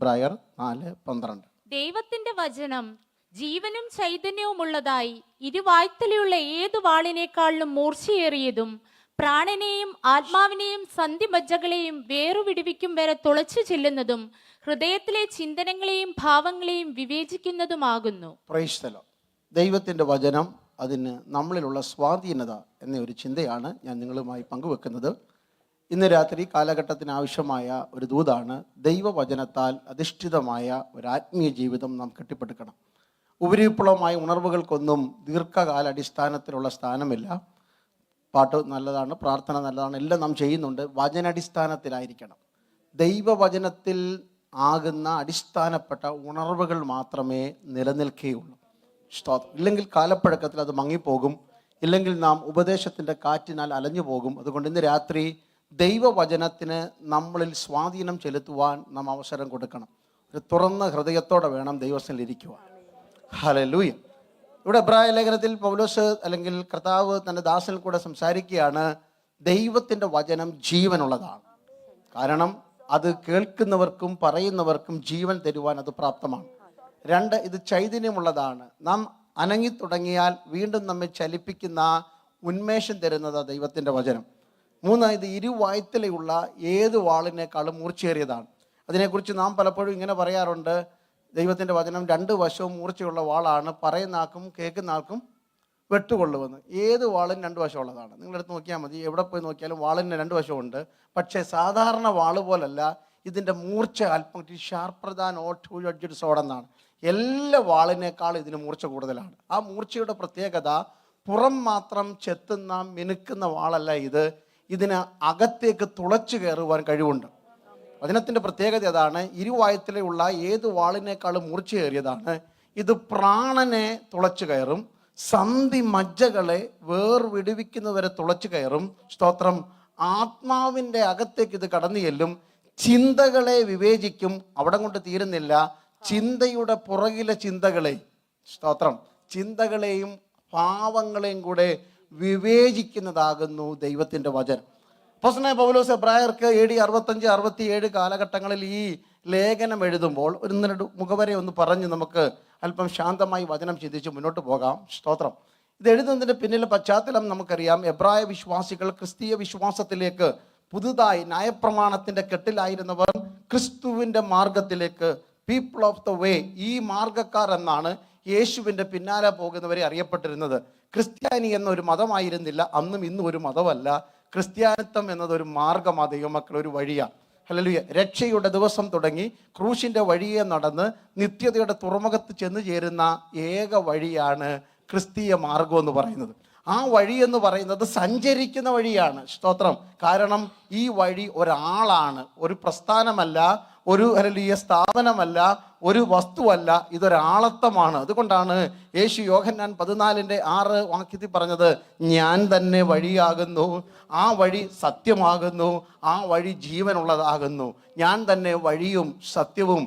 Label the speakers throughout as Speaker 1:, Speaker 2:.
Speaker 1: എബ്രായർ നാല് പന്ത്രണ്ട്.
Speaker 2: ദൈവത്തിന്റെ വചനം ജീവനും ചൈതന്യവുമുള്ളതായി ഇരുവായ്ത്തലയുള്ള ഏതു വാളിനേക്കാളും മൂർച്ചയേറിയതും പ്രാണനെയും ആത്മാവിനെയും സന്ധിമജ്ജകളെയും വേറുവിടുവിക്കും വരെ തുളച്ചു ചെല്ലുന്നതും ഹൃദയത്തിലെ ചിന്തനങ്ങളെയും ഭാവങ്ങളെയും വിവേചിക്കുന്നതുമാകുന്നു.
Speaker 1: പ്രൈസ്തലം ദൈവത്തിന്റെ വചനം അതിന് നമ്മളിലുള്ള സ്വാധീനത എന്ന ഒരു ചിന്തയാണ് ഞാൻ നിങ്ങളുമായി പങ്കുവെക്കുന്നത്. ഇന്ന് രാത്രി കാലഘട്ടത്തിന് ആവശ്യമായ ഒരു ദൂതാണ് ദൈവവചനത്താൽ അധിഷ്ഠിതമായ ഒരു ആത്മീയ ജീവിതം നാം കെട്ടിപ്പടുക്കണം. ഉപരിവിപ്ലവമായ ഉണർവുകൾക്കൊന്നും ദീർഘകാല അടിസ്ഥാനത്തിലുള്ള സ്ഥാനമില്ല. പാട്ട് നല്ലതാണ് പ്രാർത്ഥന നല്ലതാണ് എല്ലാം നാം ചെയ്യുന്നുണ്ട്. വചനടിസ്ഥാനത്തിലായിരിക്കണം. ദൈവവചനത്തിൽ ആകുന്ന അടിസ്ഥാനപ്പെട്ട ഉണർവുകൾ മാത്രമേ നിലനിൽക്കുകയുള്ളൂ സ്തോത്രം. ഇല്ലെങ്കിൽ കാലപ്പഴക്കത്തിൽ അത് മങ്ങിപ്പോകും. ഇല്ലെങ്കിൽ നാം ഉപദേശത്തിന്റെ കാറ്റിനാൽ അലഞ്ഞു പോകും അതുകൊണ്ട് ഇന്ന് രാത്രി ദൈവവചനത്തിന് നമ്മളിൽ സ്വാധീനം ചെലുത്തുവാൻ നാം അവസരം കൊടുക്കണം. ഒരു തുറന്ന ഹൃദയത്തോടെ വേണം ദൈവസ്ഥനിൽ ഇരിക്കുവാൻ. ഹലലൂയ ഇവിടെ എബ്രായ ലേഖനത്തിൽ പൗലോസ് അല്ലെങ്കിൽ കർത്താവ് തന്റെ ദാസനിൽ കൂടെ സംസാരിക്കുകയാണ് ദൈവത്തിന്റെ വചനം ജീവനുള്ളതാണ്. കാരണം അത് കേൾക്കുന്നവർക്കും പറയുന്നവർക്കും ജീവൻ തരുവാൻ അത് പ്രാപ്തമാണ്. രണ്ട് ഇത് ചൈതന്യമുള്ളതാണ്. നാം അനങ്ങി തുടങ്ങിയാൽ വീണ്ടും നമ്മെ ചലിപ്പിക്കുന്ന ഉന്മേഷം തരുന്നത് ദൈവത്തിന്റെ വചനം. മൂന്ന് ഇത് ഇരുവായ്ത്തലയുള്ള ഏത് വാളിനേക്കാളും മൂർച്ചയേറിയതാണ്. അതിനെക്കുറിച്ച് നാം പലപ്പോഴും ഇങ്ങനെ പറയാറുണ്ട്. ദൈവത്തിന്റെ വചനം രണ്ട് വശവും മൂർച്ചയുള്ള വാളാണ്. പറയുന്ന ആൾക്കും കേൾക്കുന്ന ആൾക്കും വെട്ടുകൊള്ളുമെന്ന്. ഏത് വാളും രണ്ട് വശമുള്ളതാണ്. നിങ്ങളെടുത്ത് നോക്കിയാൽ മതി. എവിടെ പോയി നോക്കിയാലും വാളിന് രണ്ട് വശമുണ്ട്. പക്ഷേ സാധാരണ വാൾ പോലല്ല. ഇതിന്റെ മൂർച്ച അല്പം sharper than a two edged സോടെന്നാണ് എല്ലാ വാളിനേക്കാളും ഇതിന് മൂർച്ച കൂടുതലാണ്. ആ മൂർച്ചയുടെ പ്രത്യേകത പുറം മാത്രം ചെത്തുന്ന മിനുക്കുന്ന വാളല്ല ഇത്. ഇതിന് അകത്തേക്ക് തുളച്ചു കയറുവാൻ കഴിവുണ്ട്. വചനത്തിന്റെ പ്രത്യേകത അതാണ് ഇരുവായത്തിലുള്ള ഏത് വാളിനേക്കാളും മുറിച്ചു കയറിയതാണ്. ഇത് പ്രാണനെ തുളച്ചു കയറും സന്ധി മജ്ജകളെ വേർവിടുവിക്കുന്നവരെ തുളച്ചു കയറും. സ്തോത്രം. ആത്മാവിന്റെ അകത്തേക്ക് ഇത് കടന്നു ചെല്ലും ചിന്തകളെ വിവേചിക്കും. അവിടെ കൊണ്ട് തീരുന്നില്ല ചിന്തയുടെ പുറകിലെ ചിന്തകളെ. സ്തോത്രം. ചിന്തകളെയും പാവങ്ങളെയും കൂടെ വിവേചിക്കുന്നതാകുന്നു ദൈവത്തിന്റെ വചനം. അപ്പോസ്തലനായ പൗലോസ് എബ്രായർക്ക് എ ഡി അറുപത്തഞ്ച് അറുപത്തി ഏഴ് കാലഘട്ടങ്ങളിൽ ഈ ലേഖനം എഴുതുമ്പോൾ ഒരു രണ്ട് മുഖവരെ ഒന്ന് പറഞ്ഞ് നമുക്ക് അല്പം ശാന്തമായി വചനം ചിന്തിച്ച് മുന്നോട്ട് പോകാം. സ്തോത്രം. ഇത് എഴുതുന്നതിന്റെ പിന്നിലെ പശ്ചാത്തലം നമുക്കറിയാം. എബ്രായ വിശ്വാസികൾ ക്രിസ്തീയ വിശ്വാസത്തിലേക്ക് പുതുതായി ന്യായപ്രമാണത്തിന്റെ കെട്ടിലായിരുന്നവർ ക്രിസ്തുവിന്റെ മാർഗത്തിലേക്ക് പീപ്പിൾ ഓഫ് ദ വേ ഈ മാർഗക്കാർ എന്നാണ് യേശുവിന്റെ പിന്നാലെ പോകുന്നവരെ അറിയപ്പെട്ടിരുന്നത്. ക്രിസ്ത്യാനി എന്നൊരു മതമായിരുന്നില്ല അന്നും ഇന്നും ഒരു മതമല്ല. ക്രിസ്ത്യാനിത്വം എന്നതൊരു മാർഗമാണ് ദൈവമക്കൾ ഒരു വഴിയാണ് ഹല്ലേലൂയ. രക്ഷയുടെ ദിവസം തുടങ്ങി ക്രൂശിന്റെ വഴിയെ നടന്ന് നിത്യതയുടെ തുറമുഖത്ത് ചെന്ന് ചേരുന്ന ഏക വഴിയാണ് ക്രിസ്തീയ മാർഗം എന്ന് പറയുന്നത്. ആ വഴി എന്ന് പറയുന്നത് സഞ്ചരിക്കുന്ന വഴിയാണ്. സ്തോത്രം. കാരണം ഈ വഴി ഒരാളാണ്. ഒരു പ്രസ്ഥാനമല്ല ഒരു ഹല്ലേലൂയ സ്ഥാപനമല്ല ഒരു വസ്തുവല്ല ഇതൊരാളത്വമാണ് അതുകൊണ്ടാണ് യേശു യോഹന്നാൻ പതിനാലിന്റെ ആറ് വാക്യത്തിൽ പറഞ്ഞത് ഞാൻ തന്നെ വഴിയാകുന്നു ആ വഴി സത്യമാകുന്നു ആ വഴി ജീവനുള്ളതാകുന്നു. ഞാൻ തന്നെ വഴിയും സത്യവും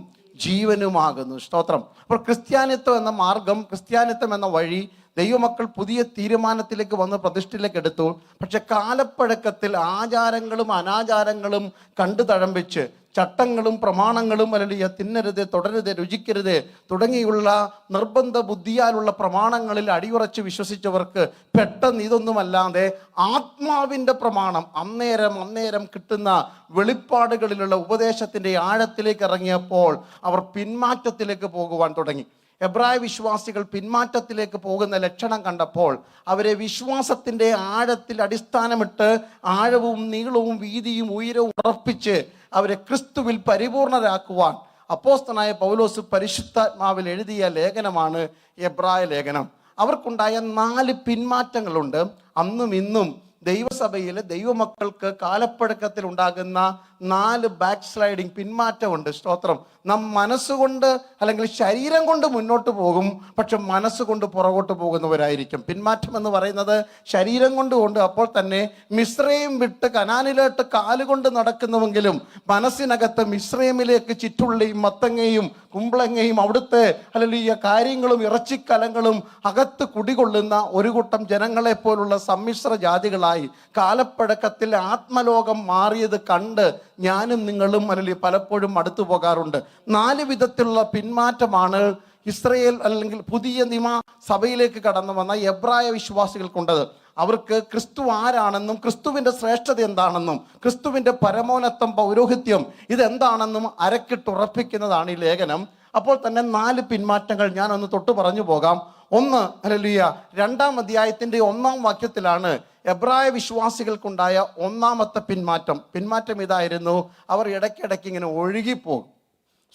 Speaker 1: ജീവനുമാകുന്നു. സ്തോത്രം. അപ്പോൾ ക്രിസ്ത്യാനിത്വം എന്ന മാർഗം ക്രിസ്ത്യാനിത്വം എന്ന വഴി ദൈവമക്കൾ പുതിയ തീരുമാനത്തിലേക്ക് വന്ന് പ്രതിഷ്ഠയിലേക്ക് എടുത്തു. പക്ഷെ കാലപ്പഴക്കത്തിൽ ആചാരങ്ങളും അനാചാരങ്ങളും കണ്ടു തഴമ്പിച്ച് ചട്ടങ്ങളും പ്രമാണങ്ങളും അല്ലെങ്കിൽ തിന്നരുത് തുടരുത് രുചിക്കരുത് തുടങ്ങിയുള്ള നിർബന്ധ ബുദ്ധിയാലുള്ള പ്രമാണങ്ങളിൽ അടിയുറച്ച് വിശ്വസിച്ചവർക്ക് പെട്ടെന്ന് ഇതൊന്നുമല്ലാതെ ആത്മാവിന്റെ പ്രമാണം അന്നേരം അന്നേരം കിട്ടുന്ന വെളിപ്പാടുകളിലുള്ള ഉപദേശത്തിന്റെ ആഴത്തിലേക്ക് ഇറങ്ങിയപ്പോൾ അവർ പിന്മാറ്റത്തിലേക്ക് പോകുവാൻ തുടങ്ങി. എബ്രായ വിശ്വാസികൾ പിന്മാറ്റത്തിലേക്ക് പോകുന്ന ലക്ഷണം കണ്ടപ്പോൾ അവരെ വിശ്വാസത്തിന്റെ ആഴത്തിൽ അടിസ്ഥാനമിട്ട് ആഴവും നീളവും വീതിയും ഉയരവും ഉറപ്പിച്ച് അവരെ ക്രിസ്തുവിൽ പരിപൂർണരാക്കുവാൻ അപ്പോസ്തനായ പൗലോസ് പരിശുദ്ധാത്മാവിൽ എഴുതിയ ലേഖനമാണ് എബ്രായ ലേഖനം. അവർക്കുണ്ടായ നാല് പിന്മാറ്റങ്ങളുണ്ട്. അന്നും ഇന്നും ദൈവസഭയിലെ ദൈവമക്കൾക്ക് കാലപ്പഴക്കത്തിൽ ഉണ്ടാകുന്ന നാല് ബാക്ക് സ്ലൈഡിങ് പിന്മാറ്റമുണ്ട്. സ്തോത്രം. നാം മനസ്സുകൊണ്ട് അല്ലെങ്കിൽ ശരീരം കൊണ്ട് മുന്നോട്ട് പോകും പക്ഷെ മനസ്സുകൊണ്ട് പുറകോട്ട് പോകുന്നവരായിരിക്കും. പിന്മാറ്റം എന്ന് പറയുന്നത് ശരീരം കൊണ്ട് കൊണ്ട് അപ്പോൾ തന്നെ മിശ്രയും വിട്ട് കനാനിലോട്ട് കാലുകൊണ്ട് നടക്കുന്നുവെങ്കിലും മനസ്സിനകത്ത് മിശ്രയമിലേക്ക് ചിറ്റുള്ളിയും മത്തങ്ങയും കുമ്പളങ്ങയും അവിടുത്തെ അല്ലെങ്കിൽ ഈ കാര്യങ്ങളും ഇറച്ചിക്കലങ്ങളും അകത്ത് കുടികൊള്ളുന്ന ഒരു കൂട്ടം ജനങ്ങളെപ്പോലുള്ള സമ്മിശ്ര ജാതികളായി കാലപ്പഴക്കത്തിൽ ആത്മലോകം മാറിയത് കണ്ട് ഞാനും നിങ്ങളും അല്ലെങ്കിൽ പലപ്പോഴും അടുത്തു പോകാറുണ്ട് നാല് വിധത്തിലുള്ള പിന്മാറ്റമാണ് ഇസ്രയേൽ അല്ലെങ്കിൽ പുതിയ നിമ സഭയിലേക്ക് കടന്നു വന്ന എബ്രായ വിശ്വാസികൾക്കുണ്ടത്. അവർക്ക് ക്രിസ്തു ആരാണെന്നും ക്രിസ്തുവിന്റെ ശ്രേഷ്ഠത എന്താണെന്നും ക്രിസ്തുവിന്റെ പരമോന്നത്തം പൗരോഹിത്യം ഇതെന്താണെന്നും അരക്കിട്ടുറപ്പിക്കുന്നതാണ് ഈ ലേഖനം. അപ്പോൾ തന്നെ നാല് പിന്മാറ്റങ്ങൾ ഞാൻ ഒന്ന് തൊട്ട് പറഞ്ഞു പോകാം. ഒന്ന് അലലിയ രണ്ടാം അധ്യായത്തിന്റെ ഒന്നാം വാക്യത്തിലാണ് എബ്രായ വിശ്വാസികൾക്കുണ്ടായ ഒന്നാമത്തെ പിന്മാറ്റം. പിന്മാറ്റം ഇതായിരുന്നു അവർ ഇടയ്ക്കിടയ്ക്ക് ഇങ്ങനെ ഒഴുകിപ്പോകും.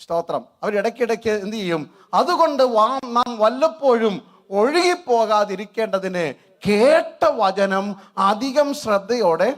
Speaker 1: സ്തോത്രം. അവർ ഇടയ്ക്കിടയ്ക്ക് എന്ത് ചെയ്യും? അതുകൊണ്ട് നാം വല്ലപ്പോഴും ഒഴുകിപ്പോകാതിരിക്കേണ്ടതിന് കേട്ട വചനം അധികം ശ്രദ്ധയോടെ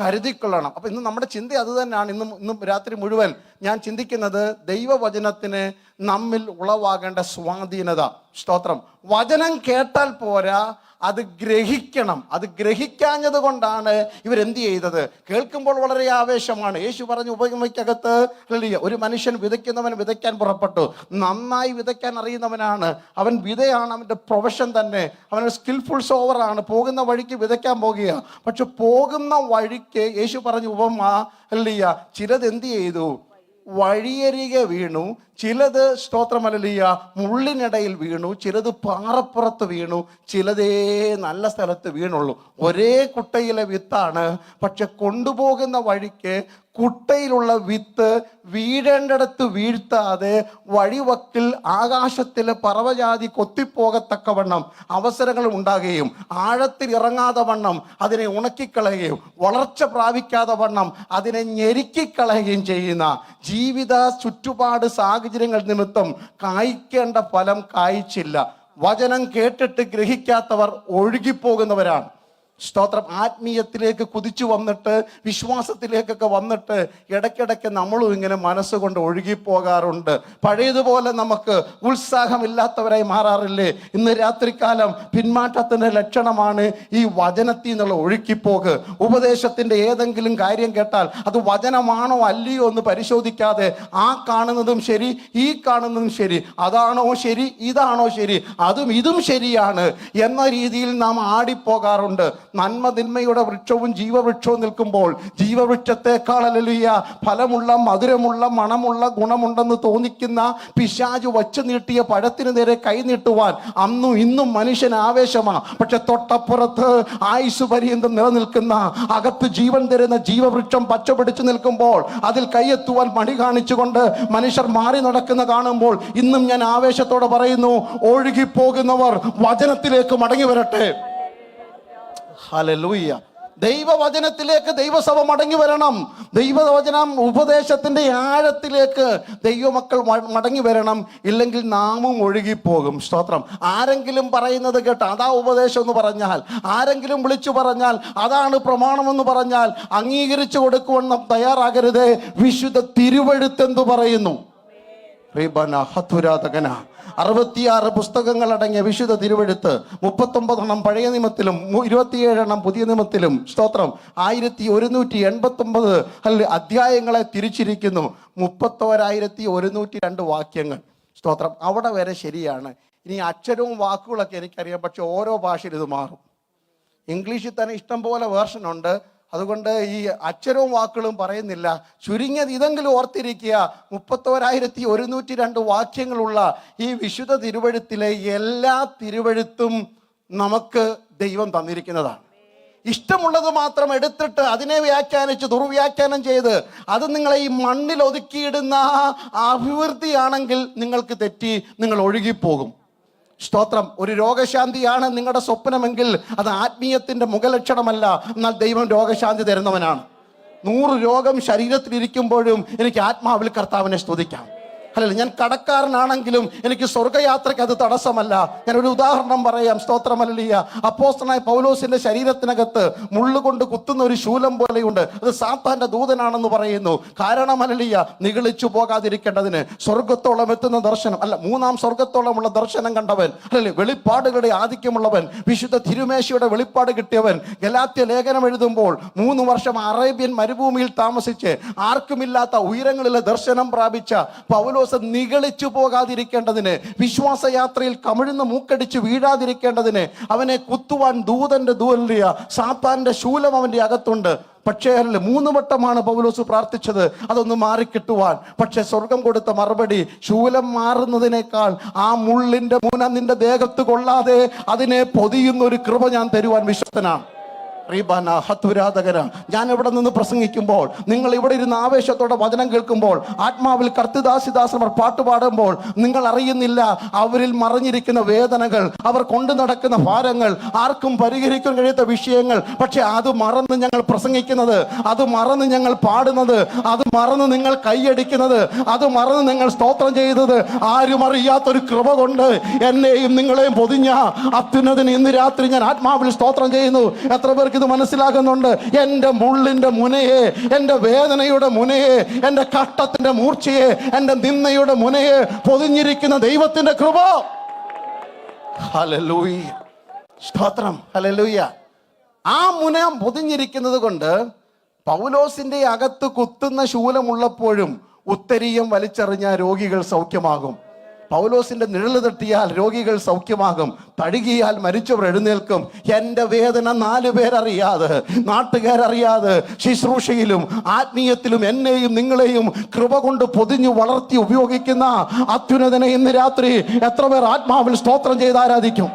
Speaker 1: കരുതിക്കൊള്ളണം. അപ്പൊ ഇന്ന് നമ്മുടെ ചിന്ത അത് തന്നെയാണ്. ഇന്നും ഇന്നും രാത്രി മുഴുവൻ ഞാൻ ചിന്തിക്കുന്നത് ദൈവവചനത്തിന് നമ്മിൽ ഉളവാകേണ്ട സ്വാധീനത. സ്തോത്രം. വചനം കേട്ടാൽ പോരാ അത് ഗ്രഹിക്കണം. അത് ഗ്രഹിക്കാഞ്ഞത് കൊണ്ടാണ് ഇവരെന്ത് ചെയ്തത്? കേൾക്കുമ്പോൾ വളരെ ആവേശമാണ്. യേശു പറഞ്ഞു ഉപമയ്ക്കകത്ത് ഹല്ലേലൂയ, ഒരു മനുഷ്യൻ വിതയ്ക്കുന്നവൻ വിതയ്ക്കാൻ പുറപ്പെട്ടു. നന്നായി വിതയ്ക്കാൻ അറിയുന്നവനാണ്. അവൻ വിതയാണ് അവന്റെ പ്രൊഫഷൻ തന്നെ. അവൻ സ്കിൽഫുൾ സോവറാണ് പോകുന്ന വഴിക്ക് വിതയ്ക്കാൻ പോകുക. പക്ഷെ പോകുന്ന വഴിക്ക് യേശു പറഞ്ഞു ഉപമ അല്ലയ്യ ചിലത് എന്ത് ചെയ്തു? വഴിയരികെ വീണു ചിലത് സ്തോത്രമലലിയ മുള്ളിനിടയിൽ വീണു ചിലത് പാറപ്പുറത്ത് വീണു ചിലതേ നല്ല സ്ഥലത്ത് വീണുള്ളൂ. ഒരേ കുട്ടയിലെ വിത്താണ് പക്ഷെ കൊണ്ടുപോകുന്ന വഴിക്ക് കുട്ടയിലുള്ള വിത്ത് വീഴേണ്ടടത്ത് വീഴ്ത്താതെ വഴിവക്കിൽ ആകാശത്തിലെ പറവജാതി കൊത്തിപ്പോകത്തക്കവണ്ണം അവസരങ്ങൾ ഉണ്ടാകുകയും ആഴത്തിൽ ഇറങ്ങാതെ വണ്ണം അതിനെ ഉണക്കിക്കളയുകയും വളർച്ച പ്രാപിക്കാതെ വണ്ണം അതിനെ ഞെരുക്കിക്കളയുകയും ചെയ്യുന്ന ജീവിത ചുറ്റുപാട് സാഹചര്യങ്ങൾ നിമിത്തം കായ്ക്കേണ്ട ഫലം കായ്ച്ചില്ല. വചനം കേട്ടിട്ട് ഗ്രഹിക്കാത്തവർ ഒഴുകിപ്പോകുന്നവരാണ്. സ്തോത്രം. ആത്മീയത്തിലേക്ക് കുതിച്ചു വന്നിട്ട് വിശ്വാസത്തിലേക്കൊക്കെ വന്നിട്ട് ഇടയ്ക്കിടയ്ക്ക് നമ്മളും ഇങ്ങനെ മനസ്സുകൊണ്ട് ഒഴുകിപ്പോകാറുണ്ട്. പഴയതുപോലെ നമുക്ക് ഉത്സാഹമില്ലാത്തവരായി മാറാറില്ലേ? ഇന്ന് രാത്രികാലം പിന്മാറ്റത്തിന്റെ ലക്ഷണമാണ് ഈ വചനത്തിൽ നിന്നുള്ള ഒഴുക്കിപ്പോക്ക് ഉപദേശത്തിന്റെ ഏതെങ്കിലും കാര്യം കേട്ടാൽ അത് വചനമാണോ അല്ലയോ എന്ന് പരിശോധിക്കാതെ ആ കാണുന്നതും ശരി ഈ കാണുന്നതും ശരി അതാണോ ശരി ഇതാണോ ശരി അതും ഇതും ശരിയാണ് എന്ന രീതിയിൽ നാം ആടിപ്പോകാറുണ്ട്. നന്മ തിന്മയുടെ വൃക്ഷവും ജീവവൃക്ഷവും നിൽക്കുമ്പോൾ ജീവവൃക്ഷത്തെക്കാൾ അലലിയ ഫലമുള്ള മധുരമുള്ള മണമുള്ള ഗുണമുണ്ടെന്ന് തോന്നിക്കുന്ന പിശാജ് വച്ചു നീട്ടിയ പഴത്തിന് നേരെ കൈ നീട്ടുവാൻ അന്നും ഇന്നും മനുഷ്യൻ ആവേശമാണ്. പക്ഷെ തൊട്ടപ്പുറത്ത് ആയുസ് പര്യന്തം നിലനിൽക്കുന്ന അകത്ത് ജീവൻ തരുന്ന ജീവവൃക്ഷം പച്ച പിടിച്ചു നിൽക്കുമ്പോൾ അതിൽ കൈയെത്തുവാൻ മടി കാണിച്ചുകൊണ്ട് മനുഷ്യർ മാറി നടക്കുന്ന കാണുമ്പോൾ ഇന്നും ഞാൻ ആവേശത്തോടെ പറയുന്നു ഒഴുകിപ്പോകുന്നവർ വചനത്തിലേക്ക് മടങ്ങി വരട്ടെ. ഹലലൂയ്യ ദൈവവചനത്തിലേക്ക് ദൈവസഭ മടങ്ങി വരണം. ദൈവവചനം ഉപദേശത്തിന്റെ ആഴത്തിലേക്ക് ദൈവമക്കൾ മടങ്ങി വരണം. ഇല്ലെങ്കിൽ നാമും ഒഴുകിപ്പോകും. സ്തോത്രം. ആരെങ്കിലും പറയുന്നത് കേട്ട അതാ ഉപദേശം എന്ന് പറഞ്ഞാൽ ആരെങ്കിലും വിളിച്ചു പറഞ്ഞാൽ അതാണ് പ്രമാണമെന്ന് പറഞ്ഞാൽ അംഗീകരിച്ചു കൊടുക്കുവാൻ നാം തയ്യാറാകരുത്. വിശുദ്ധ തിരുവഴുത്തെന്തു പറയുന്നു? റീബന ഹത്തുരാതകന അറുപത്തിയാറ് പുസ്തകങ്ങൾ അടങ്ങിയ വിശുദ്ധ തിരുവെഴുത്ത് മുപ്പത്തൊമ്പതെണ്ണം പഴയ നിയമത്തിലും ഇരുപത്തിയേഴെണ്ണം പുതിയ നിയമത്തിലും സ്തോത്രം. ആയിരത്തി ഒരുന്നൂറ്റി എൺപത്തൊമ്പത് അല്ലെ അധ്യായങ്ങളെ തിരിച്ചിരിക്കുന്നു. മുപ്പത്തോരായിരത്തി ഒരുന്നൂറ്റി രണ്ട് വാക്യങ്ങൾ. സ്തോത്രം. അവിടെ വരെ ശരിയാണ്. ഇനി അക്ഷരവും വാക്കുകളൊക്കെ എനിക്കറിയാം പക്ഷെ ഓരോ ഭാഷയിൽ ഇത് മാറും. ഇംഗ്ലീഷിൽ തന്നെ ഇഷ്ടം പോലെ വേർഷൻ ഉണ്ട്. അതുകൊണ്ട് ഈ അക്ഷരവും വാക്കുകളും പറയുന്നില്ല. ചുരുങ്ങിയത് ഇതെങ്കിലും ഓർത്തിരിക്കുക. മുപ്പത്തോരായിരത്തി ഒരുന്നൂറ്റി രണ്ട് വാക്യങ്ങളുള്ള ഈ വിശുദ്ധ തിരുവഴുത്തിലെ എല്ലാ തിരുവഴുത്തും നമുക്ക് ദൈവം തന്നിരിക്കുന്നതാണ്. ഇഷ്ടമുള്ളത് മാത്രം എടുത്തിട്ട് അതിനെ വ്യാഖ്യാനിച്ച് ദുർവ്യാഖ്യാനം ചെയ്ത് അത് നിങ്ങളെ ഈ മണ്ണിൽ ഒതുക്കിയിടുന്ന അഭിവൃദ്ധിയാണെങ്കിൽ നിങ്ങൾക്ക് തെറ്റി നിങ്ങൾ ഒഴുകിപ്പോകും. സ്തോത്രം. ഒരു രോഗശാന്തിയാണ് നിങ്ങളുടെ സ്വപ്നമെങ്കിൽ അത് ആത്മീയത്തിന്റെ മുഖലക്ഷണമല്ല. എന്നാൽ ദൈവം രോഗശാന്തി തരുന്നവനാണ്. നൂറ് രോഗം ശരീരത്തിലിരിക്കുമ്പോഴും എനിക്ക് ആത്മാവിൽ കർത്താവിനെ സ്തുതിക്കാം. അല്ലല്ല ഞാൻ കടക്കാരനാണെങ്കിലും എനിക്ക് സ്വർഗയാത്രയ്ക്ക് അത് തടസ്സമല്ല. ഞാൻ ഒരു ഉദാഹരണം പറയാം സ്തോത്രമല്ലിയ അപ്പോസ്റ്റനായ പൗലോസിന്റെ ശരീരത്തിനകത്ത് മുള്ളുകൊണ്ട് കുത്തുന്ന ഒരു ശൂലം പോലെയുണ്ട്. അത് സാത്താന്റെ ദൂതനാണെന്ന് പറയുന്നു. കാരണമല്ലിയ നിഗളിച്ചു പോകാതിരിക്കേണ്ടതിന് സ്വർഗത്തോളം എത്തുന്ന ദർശനം. അല്ല മൂന്നാം സ്വർഗത്തോളമുള്ള ദർശനം കണ്ടവൻ അല്ലല്ലേ വെളിപ്പാടുകളുടെ ആധിക്യമുള്ളവൻ വിശുദ്ധ തിരുമേശയുടെ വെളിപ്പാട് കിട്ടിയവൻ ഗലാത്യ ലേഖനം എഴുതുമ്പോൾ മൂന്ന് വർഷം അറേബ്യൻ മരുഭൂമിയിൽ താമസിച്ച് ആർക്കുമില്ലാത്ത ഉയരങ്ങളിലെ ദർശനം പ്രാപിച്ച പൗലോസ് പൗലോസ് നിഗളിച്ചു പോകാതിരിക്കേണ്ടതിന് വിശ്വാസയാത്രയിൽ കമിഴ്ന്ന് മൂക്കടിച്ച് വീഴാതിരിക്കേണ്ടതിന് അവനെ കുത്തുവാൻ ദൂതന്റെ ദൂരലിയ സാത്താന്റെ ശൂലം അവന്റെ അകത്തുണ്ട്. പക്ഷേ അല്ല മൂന്ന് വട്ടമാണ് പൗലോസ് പ്രാർത്ഥിച്ചത് അതൊന്ന് മാറിക്കിട്ടുവാൻ. പക്ഷെ സ്വർഗം കൊടുത്ത മറുപടി ശൂലം മാറുന്നതിനേക്കാൾ ആ മുള്ളിന്റെ മൂന നിന്റെ ദേഹത്ത് കൊള്ളാതെ അതിനെ പൊതിയുന്ന ഒരു കൃപ ഞാൻ തരുവാൻ വിശ്വസ്തനാണ്. ഞാൻ ഇവിടെ നിന്ന് പ്രസംഗിക്കുമ്പോൾ നിങ്ങൾ ഇവിടെ ഇരുന്ന് ആവേശത്തോടെ വചനം കേൾക്കുമ്പോൾ ആത്മാവിൽ കർത്തിദാസിദാസമർ പാട്ട് പാടുമ്പോൾ നിങ്ങൾ അറിയുന്നില്ല അവരിൽ മറിഞ്ഞിരിക്കുന്ന വേദനകൾ അവർ കൊണ്ടു നടക്കുന്ന ഭാരങ്ങൾ ആർക്കും പരിഹരിക്കാൻ കഴിയാത്ത വിഷയങ്ങൾ. പക്ഷെ അത് മറന്ന് ഞങ്ങൾ പ്രസംഗിക്കുന്നത് അത് മറന്ന് ഞങ്ങൾ പാടുന്നത് അത് മറന്ന് നിങ്ങൾ കൈയടിക്കുന്നത് അത് മറന്ന് നിങ്ങൾ സ്തോത്രം ചെയ്തത് ആരും അറിയാത്തൊരു കൃപ കൊണ്ട് എന്നെയും നിങ്ങളെയും പൊതിഞ്ഞ അത്യുന്നതിന് ഇന്ന് രാത്രി ഞാൻ ആത്മാവിൽ സ്തോത്രം ചെയ്യുന്നു. എത്ര പേർക്ക് ഇത് മനസ്സിലാകുന്നുണ്ട്. എന്റെ മുള്ളിന്റെ മുനയെ എന്റെ വേദനയുടെ മുനയെ എന്റെ കട്ടത്തിന്റെ മൂർച്ചയെ എന്റെ നിന്നയുടെ മുനയെ പൊതിഞ്ഞിരിക്കുന്ന ദൈവത്തിന്റെ കൃപ. സ്തോത്രം. ഹലലൂയ ആ മുന പൊതിഞ്ഞിരിക്കുന്നത് കൊണ്ട് പൗലോസിന്റെ അകത്ത് കുത്തുന്ന ശൂലമുള്ളപ്പോഴും ഉത്തരീയം വലിച്ചെറിഞ്ഞ രോഗികൾ സൗഖ്യമാകും. പൗലോസിന്റെ നിഴൽ തട്ടിയാൽ രോഗികൾ സൗഖ്യമാകും. തഴുകിയാൽ മരിച്ചവർ എഴുന്നേൽക്കും. എന്റെ വേദന നാല് പേരറിയാതെ നാട്ടുകാരറിയാതെ ശുശ്രൂഷയിലും ആത്മീയത്തിലും എന്നെയും നിങ്ങളെയും കൃപ കൊണ്ട് പൊതിഞ്ഞു വളർത്തി ഉപയോഗിക്കുന്ന അത്യുന്നതനെ ഇന്ന് രാത്രി എത്ര പേർ ആത്മാവിൽ സ്തോത്രം ചെയ്ത് ആരാധിക്കും?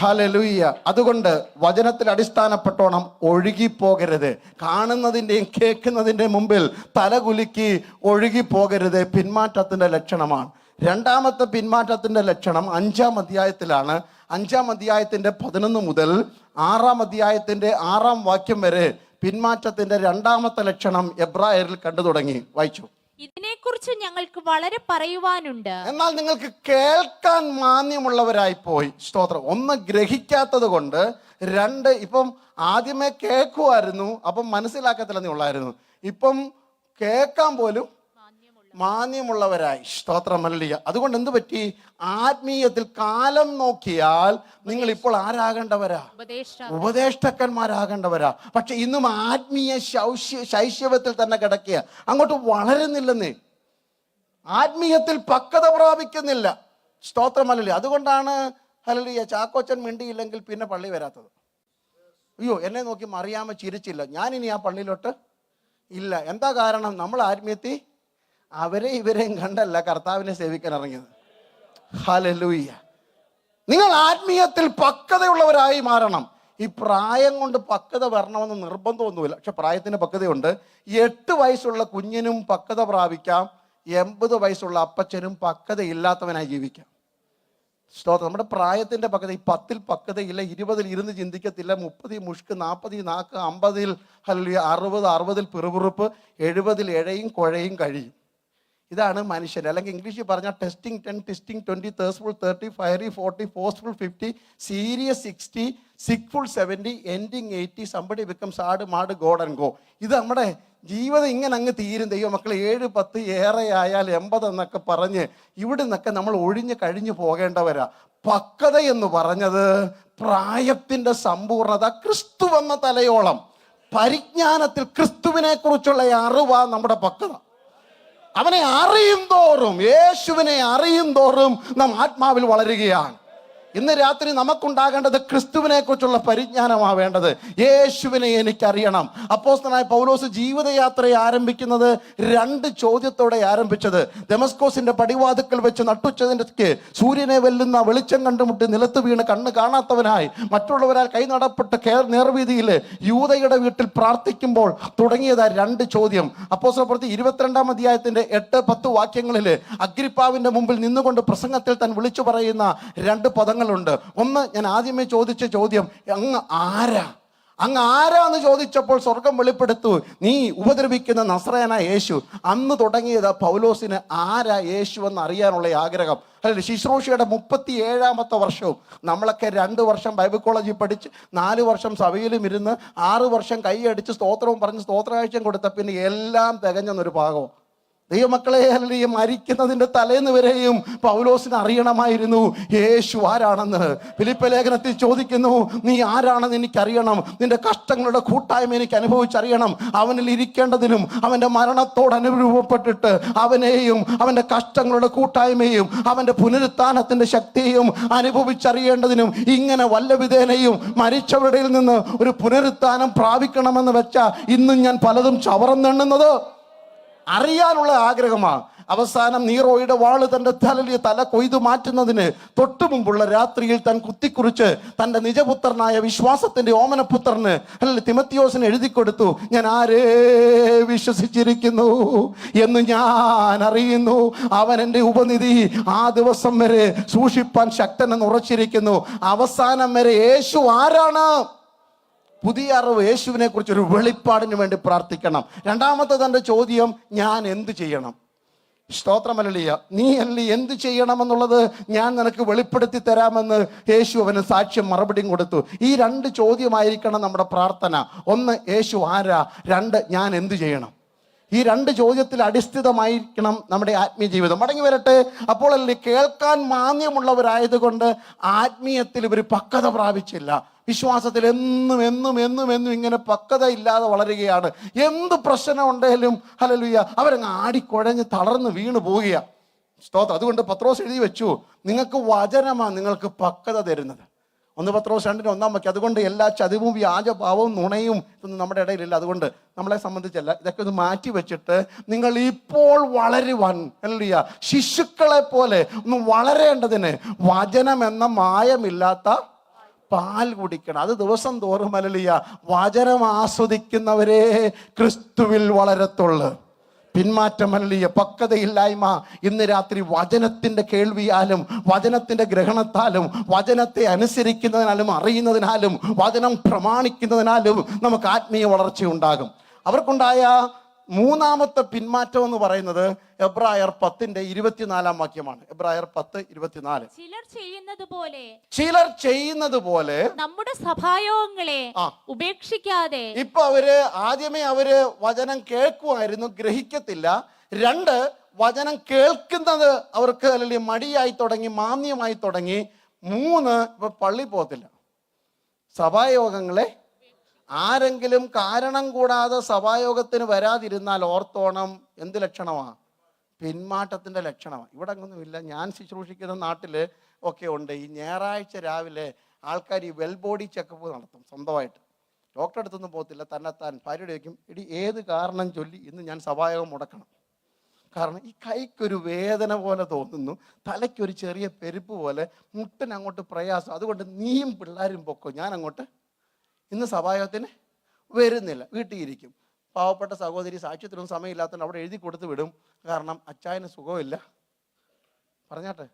Speaker 1: ഹലലൂയ്യ അതുകൊണ്ട് വചനത്തിൽ അടിസ്ഥാനപ്പെട്ടോണം ഒഴുകിപ്പോകരുത്. കാണുന്നതിന്റെയും കേൾക്കുന്നതിന്റെയും മുമ്പിൽ തലകുലുക്കി ഒഴുകിപ്പോകരുത്. പിന്മാറ്റത്തിന്റെ ലക്ഷണമാണ്. രണ്ടാമത്തെ പിന്മാറ്റത്തിന്റെ ലക്ഷണം അഞ്ചാം അധ്യായത്തിലാണ്. അഞ്ചാം അധ്യായത്തിന്റെ പതിനൊന്ന് മുതൽ ആറാം അധ്യായത്തിന്റെ ആറാം വാക്യം വരെ പിന്മാറ്റത്തിന്റെ രണ്ടാമത്തെ ലക്ഷണം എബ്രായരിൽ കണ്ടു തുടങ്ങി. വായിച്ചു.
Speaker 2: ഇതിനെക്കുറിച്ച് ഞങ്ങൾക്ക് വളരെ പറയുവാനുണ്ട്.
Speaker 1: എന്നാൽ നിങ്ങൾക്ക് കേൾക്കാൻ മാന്യമുള്ളവരായി പോയി. സ്തോത്രം. ഒന്ന് ഗ്രഹിക്കാത്തത് കൊണ്ട് രണ്ട് ഇപ്പം ആദ്യമേ കേൾക്കുമായിരുന്നു അപ്പം മനസ്സിലാക്കത്തില്ലെന്നേ ഉള്ളായിരുന്നു. ഇപ്പം കേൾക്കാൻ പോലും മാന്യമുള്ളവരായി. സ്തോത്രമല്ലിയ അതുകൊണ്ട് എന്ത് പറ്റി? ആത്മീയത്തിൽ കാലം നോക്കിയാൽ നിങ്ങൾ ഇപ്പോൾ ആരാകേണ്ടവരാ ഉപദേഷ്ടക്കന്മാരാകേണ്ടവരാ. പക്ഷെ ഇന്നും ആത്മീയ ശൗശ്യ ശൈശവത്തിൽ തന്നെ കിടക്കുക അങ്ങോട്ട് വളരുന്നില്ലെന്നേ. ആത്മീയത്തിൽ പക്വത പ്രാപിക്കുന്നില്ല. സ്തോത്രമല്ലേ അതുകൊണ്ടാണ് ഹലലിയ ചാക്കോച്ചൻ മിണ്ടിയില്ലെങ്കിൽ പിന്നെ പള്ളി വരാത്തത്. അയ്യോ എന്നെ നോക്കി മറിയാമ ചിരിച്ചില്ല. ഞാൻ ഇനി ആ പള്ളിയിലോട്ട് ഇല്ല. എന്താ കാരണം? നമ്മൾ ആത്മീയത്തിൽ അവരെ ഇവരെയും കണ്ടല്ല കർത്താവിനെ സേവിക്കാൻ ഇറങ്ങിയത്. ഹലലൂയ്യ നിങ്ങൾ ആത്മീയത്തിൽ പക്വതയുള്ളവരായി മാറണം. ഈ പ്രായം കൊണ്ട് പക്വത വരണമെന്ന് നിർബന്ധമൊന്നുമില്ല. പക്ഷെ പ്രായത്തിന് പക്വതയുണ്ട്. എട്ട് വയസ്സുള്ള കുഞ്ഞിനും പക്വത പ്രാപിക്കാം. എൺപത് വയസ്സുള്ള അപ്പച്ചനും പക്വതയില്ലാത്തവനായി ജീവിക്കാം. സ്തോത്രം. നമ്മുടെ പ്രായത്തിന്റെ പക്വത ഈ പത്തിൽ പക്വതയില്ല ഇരുപതിൽ ഇരുന്ന് ചിന്തിക്കത്തില്ല മുപ്പതിൽ മുഷ്ക് നാൽപ്പതിൽ നാക്ക് അമ്പതിൽ അല്ലെങ്കിൽ അറുപത് അറുപതിൽ പിറുപിറുപ്പ് എഴുപതിൽ ഇഴയും കുഴയും കഴിയും. ഇതാണ് മനുഷ്യൻ അല്ലെങ്കിൽ ഇംഗ്ലീഷിൽ പറഞ്ഞാൽ testing ten testing twenty thirstful thirty fiery forty forceful fifty serious sixty sickful seventy ending eighty സമ്പടി becomes ആട് മാട് ഗോഡ് ആൻഡ് ഗോ ഇത് നമ്മുടെ ജീവിതം ഇങ്ങനെ അങ്ങ് തീരും. ദൈവം മക്കൾ ഏഴ് പത്ത് ഏറെ ആയാൽ എൺപത് എന്നൊക്കെ പറഞ്ഞ് ഇവിടെ നിന്നൊക്കെ നമ്മൾ ഒഴിഞ്ഞ് കഴിഞ്ഞു പോകേണ്ടവരാ. പക്വത എന്ന് പറഞ്ഞത് പ്രായത്തിന്റെ സമ്പൂർണത ക്രിസ്തു എന്ന തലയോളം പരിജ്ഞാനത്തിൽ ക്രിസ്തുവിനെ കുറിച്ചുള്ള അറിവാ നമ്മുടെ പക്വത. അവനെ അറിയും തോറും യേശുവിനെ അറിയും തോറും നാം ആത്മാവിൽ വളരുകയാണ്. ഇന്ന് രാത്രി നമുക്കുണ്ടാകേണ്ടത് ക്രിസ്തുവിനെ കുറിച്ചുള്ള പരിജ്ഞാനമാണ് വേണ്ടത്. യേശുവിനെ എനിക്കറിയണം. അപ്പോസ്തനായ പൗലോസ് ജീവിതയാത്ര ആരംഭിക്കുന്നത് രണ്ട് ചോദ്യത്തോടെ ആരംഭിച്ചത്. ഡെമസ്കോസിന്റെ പടിവാതുക്കൽ വെച്ച് നട്ടുച്ചതിന്റെ സൂര്യനെ വെല്ലുന്ന വെളിച്ചം കണ്ടുമുട്ടി നിലത്ത് വീണ് കണ്ണ് കാണാത്തവനായി മറ്റുള്ളവരാൽ കൈ നടപ്പെട്ട് കേർ നേർവീതിയിൽ യൂതയുടെ വീട്ടിൽ പ്രാർത്ഥിക്കുമ്പോൾ തുടങ്ങിയതാ രണ്ട് ചോദ്യം. അപ്പോസ്തല പ്രവൃത്തി ഇരുപത്തിരണ്ടാം അധ്യായത്തിന്റെ എട്ട് പത്ത് വാക്യങ്ങളിൽ അഗ്രിപ്പാവിന്റെ മുമ്പിൽ നിന്നുകൊണ്ട് പ്രസംഗത്തിൽ താൻ വിളിച്ചു പറയുന്ന രണ്ട് പദങ്ങളുണ്ട് ഒന്ന് ഞാൻ ആദ്യമേ ചോദിച്ച ചോദ്യം അങ്ങ് ആരാ? അങ്ങ് ആരാന്ന് ചോദിച്ചപ്പോൾ സ്വർഗം വെളിപ്പെടുത്തു. നീ ഉപദ്രവിക്കുന്ന നസ്രയന യേശു. അന്ന് തുടങ്ങിയത് പൗലോസിന് ആരാ യേശു എന്ന് അറിയാനുള്ള ആഗ്രഹം. അല്ലെ ശുശ്രൂഷയുടെ മുപ്പത്തി ഏഴാമത്തെ വർഷവും. നമ്മളൊക്കെ രണ്ട് വർഷം ബൈബിൾ കോളേജിൽ പഠിച്ച് നാല് വർഷം സഭയിലും ഇരുന്ന് ആറ് വർഷം കൈയടിച്ച് സ്തോത്രവും പറഞ്ഞ് സ്തോത്രകാഴ്ചയും കൊടുത്ത പിന്നെ എല്ലാം തികഞ്ഞെന്നൊരു ഭാഗവും ദൈവമക്കളെ അല്ലെങ്കിൽ മരിക്കുന്നതിന്റെ തലേന്ന് വരെയും പൗലോസിന് അറിയണമായിരുന്നു യേശു ആരാണെന്ന്. ഫിലിപ്പ ലേഖനത്തിൽ ചോദിക്കുന്നു നീ ആരാണെന്ന് എനിക്കറിയണം. നിന്റെ കഷ്ടങ്ങളുടെ കൂട്ടായ്മ എനിക്ക് അനുഭവിച്ചറിയണം. അവനിൽ ഇരിക്കേണ്ടതിനും അവന്റെ മരണത്തോട് അനുരൂപപ്പെട്ടിട്ട് അവനെയും അവന്റെ കഷ്ടങ്ങളുടെ കൂട്ടായ്മയും അവന്റെ പുനരുത്ഥാനത്തിന്റെ ശക്തിയും അനുഭവിച്ചറിയേണ്ടതിനും ഇങ്ങനെ വല്ല വിധേനയും മരിച്ചവരുടെ നിന്ന് ഒരു പുനരുത്ഥാനം പ്രാപിക്കണമെന്ന് വെച്ച ഇന്നും ഞാൻ പലതും ചവറന്നെണ്ണുന്നത് അറിയാനുള്ള ആഗ്രഹമാണ്. അവസാനം നീറോയുടെ വാൾ തന്റെ തലലിയ തല കൊയ്തു മാറ്റുന്നതിന് തൊട്ടു മുമ്പുള്ള രാത്രിയിൽ തൻ കുത്തിക്കുറിച്ച് തന്റെ നിജപുത്രനായ വിശ്വാസത്തിന്റെ ഓമനപുത്രന് അല്ല തിമത്തിയോസിന് എഴുതി കൊടുത്തു ഞാൻ ആരേ വിശ്വസിച്ചിരിക്കുന്നു എന്ന് ഞാൻ അറിയുന്നു. അവൻ എന്റെ ഉപനിധി ആ ദിവസം വരെ സൂക്ഷിപ്പാൻ ശക്തനെന്ന് ഉറച്ചിരിക്കുന്നു. അവസാനം വരെ യേശു ആരാണ്? പുതിയ അറിവ് യേശുവിനെ കുറിച്ച് ഒരു വെളിപ്പാടിന് വേണ്ടി പ്രാർത്ഥിക്കണം. രണ്ടാമത്തെ തന്റെ ചോദ്യം ഞാൻ എന്ത് ചെയ്യണം? സ്തോത്രമല്ലിയ നീ അല്ലി എന്ത് ചെയ്യണമെന്നുള്ളത് ഞാൻ നിനക്ക് വെളിപ്പെടുത്തി തരാമെന്ന് യേശു അവന് സാക്ഷ്യം മറുപടിയും കൊടുത്തു. ഈ രണ്ട് ചോദ്യമായിരിക്കണം നമ്മുടെ പ്രാർത്ഥന. ഒന്ന് യേശു ആരാ? രണ്ട് ഞാൻ എന്ത് ചെയ്യണം? ഈ രണ്ട് ചോദ്യത്തിൽ അടിസ്ഥിതമായിരിക്കണം നമ്മുടെ ആത്മീയ ജീവിതം. മടങ്ങി വരട്ടെ. അപ്പോൾ അല്ലേ കേൾക്കാൻ മാന്യമുള്ളവരായതുകൊണ്ട് ആത്മീയത്തിൽ ഇവർ പക്വത പ്രാപിച്ചില്ല. വിശ്വാസത്തിൽ എന്നും എന്നും എന്നും എന്നും ഇങ്ങനെ പക്വത ഇല്ലാതെ വളരുകയാണ്. എന്ത് പ്രശ്നം ഉണ്ടെങ്കിലും ഹലലുയ്യ അവരങ്ങ് ആടിക്കുഴഞ്ഞ് തളർന്ന് വീണ് പോവുകയാണ് സ്തോത്രം. അതുകൊണ്ട് പത്രോസ് എഴുതി വെച്ചു. നിങ്ങൾക്ക് വചനമാണ് നിങ്ങൾക്ക് പക്വത തരുന്നത്. ഒന്ന് പത്രോസ് രണ്ടിന് ഒന്നാം വയ്ക്കുക അതുകൊണ്ട് എല്ലാ ചതിവും വ്യാജഭാവവും നുണയും ഇതൊന്നും നമ്മുടെ ഇടയിലില്ല. അതുകൊണ്ട് നമ്മളെ സംബന്ധിച്ചല്ല. ഇതൊക്കെ ഒന്ന് മാറ്റി വെച്ചിട്ട് നിങ്ങൾ ഇപ്പോൾ വളരുവാൻ അല്ലയ്യ ശിശുക്കളെ പോലെ ഒന്ന് വളരേണ്ടതിന് വചനം എന്ന മായമില്ലാത്ത പാൽ കുടിക്കണം. അത് ദിവസം തോറും അലലിയ വചനം ആസ്വദിക്കുന്നവരെ ക്രിസ്തുവിൽ വളരത്തുള്ളു. പിന്മാറ്റമല്ലിയ പക്വതയില്ലായ്മ. ഇന്ന് രാത്രി വചനത്തിന്റെ കേൾവിയാലും വചനത്തിന്റെ ഗ്രഹണത്താലും വചനത്തെ അനുസരിക്കുന്നതിനാലും അറിയുന്നതിനാലും വചനം പ്രമാണിക്കുന്നതിനാലും നമുക്ക് ആത്മീയ വളർച്ചയുണ്ടാകും. അവർക്കുണ്ടായ മൂന്നാമത്തെ പിന്മാറ്റം എന്ന് പറയുന്നത് എബ്രായർ പത്തിന്റെ ഇരുപത്തിനാലാം വാക്യമാണ്. എബ്രായർ പത്ത് ഇരുപത്തിനാല്.
Speaker 2: ചിലർ ചെയ്യുന്നത് പോലെ
Speaker 1: ചിലർ ചെയ്യുന്നത് പോലെ
Speaker 2: നമ്മുടെ സഭായോഗങ്ങളെ ഉപേക്ഷിക്കാതെ
Speaker 1: ഇപ്പൊ അവർ ആദ്യമേ അവർ വചനം കേൾക്കുമായിരുന്നു ഗ്രഹിക്കത്തില്ല. രണ്ട് വചനം കേൾക്കുന്നത് അവർക്ക് അല്ലെങ്കിൽ മടിയായി തുടങ്ങി മാന്യമായി തുടങ്ങി. മൂന്ന് ഇപ്പൊ പള്ളി പോകത്തില്ല. സഭായോഗങ്ങളെ ആരെങ്കിലും കാരണം കൂടാതെ സഭായോഗത്തിന് വരാതിരുന്നാൽ ഓർത്തോണം എന്ത് ലക്ഷണമാണ് പിന്മാറ്റത്തിന്റെ ലക്ഷണമാണ് ഇവിടെ അങ്ങൊന്നുമില്ല ഞാൻ ശുശ്രൂഷിക്കുന്ന നാട്ടിൽ ഒക്കെ ഉണ്ട്. ഈ ഞായറാഴ്ച രാവിലെ ആൾക്കാർ ഈ വെൽ ബോഡി ചെക്കപ്പ് നടത്തും സ്വന്തമായിട്ട്. ഡോക്ടറെ അടുത്തൊന്നും പോകത്തില്ല. തന്നെത്താൻ ഭാര്യയുടെ വയ്ക്കും ഇടി ഏത് കാരണം ചൊല്ലി? ഇന്ന് ഞാൻ സഭായോഗം മുടക്കണം. കാരണം ഈ കൈക്കൊരു വേദന പോലെ തോന്നുന്നു. തലയ്ക്കൊരു ചെറിയ പെരുപ്പ് പോലെ മുട്ടൻ അങ്ങോട്ട് പ്രയാസം. അതുകൊണ്ട് നീയും പിള്ളേരും പൊക്കോ? ഞാൻ അങ്ങോട്ട് ഇന്ന് സഭായോഗത്തിന് വരുന്നില്ല. വീട്ടിൽ ഇരിക്കും പാവപ്പെട്ട സഹോദരി സാക്ഷ്യത്തിനൊന്നും സമയമില്ലാത്തതുകൊണ്ട് അവിടെ എഴുതി കൊടുത്ത് വിടും. കാരണം അച്ചായന് സുഖമില്ല. പറഞ്ഞാട്ടെ?